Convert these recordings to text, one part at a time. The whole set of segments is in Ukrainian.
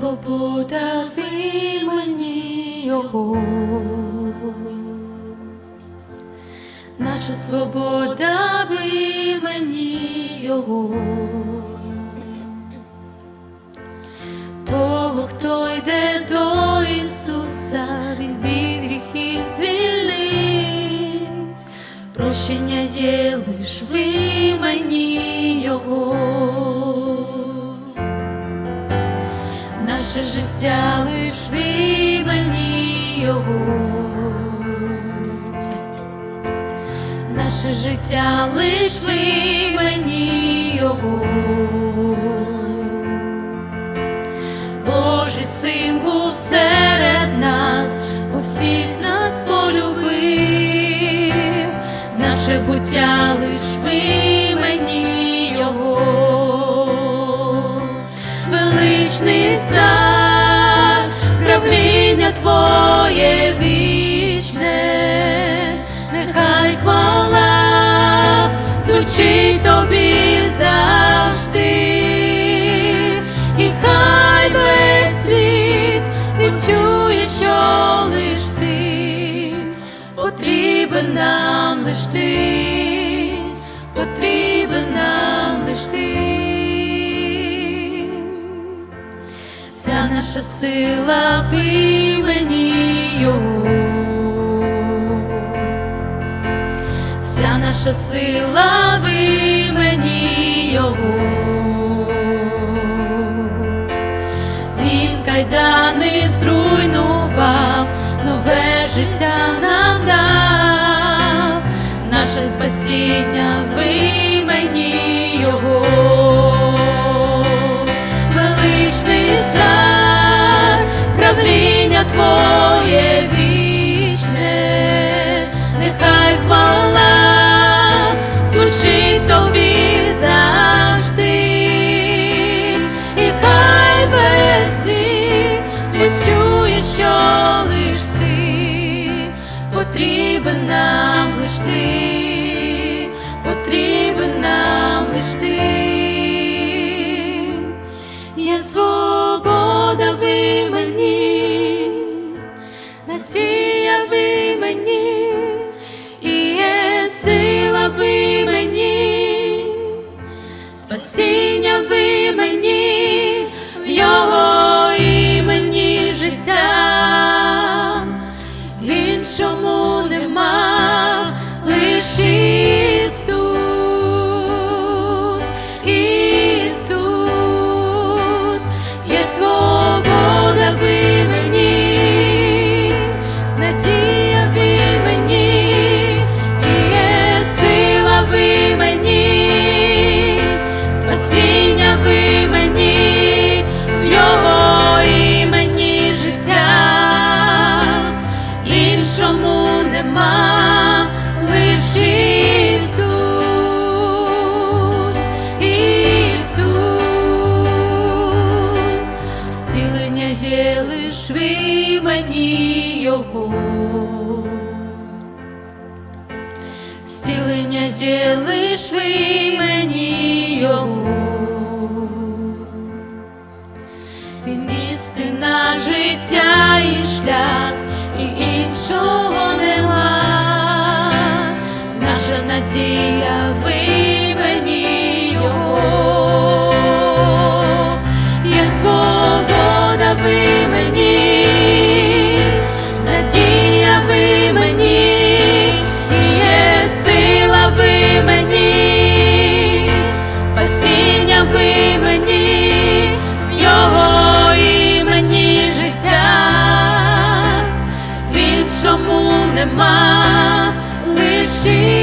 свобода в імені Його. Наша свобода в імені Його. Того, хто йде до Ісуса, Він від гріхів звільнить, прощення є лиш в імені Його. Життя лиш в імені Його. Наше життя лиш в імені Його. Божий син був серед нас, бо всіх нас полюбив, наше буття лиш в імені Його, величний цар, потрібен нам лиш ти, потрібен нам лиш ти. Вся наша сила в імені Його. Вся наша сила в імені Його. Він кайдани зруйнував, нема лиш Ісус, Ісус, є лиш ви імені Його. Зцілення є лиш в імені нема лиш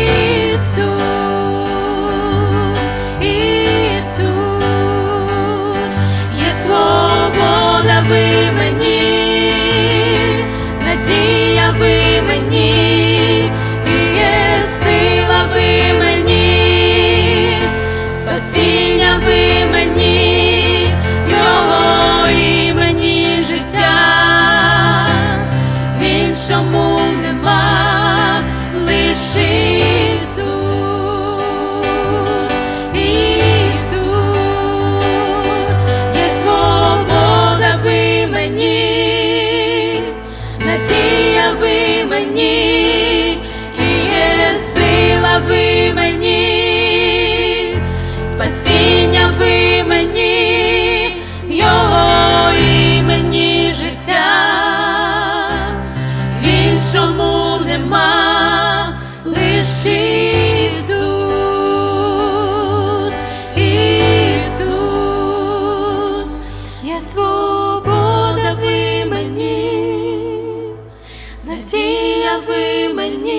ви мені.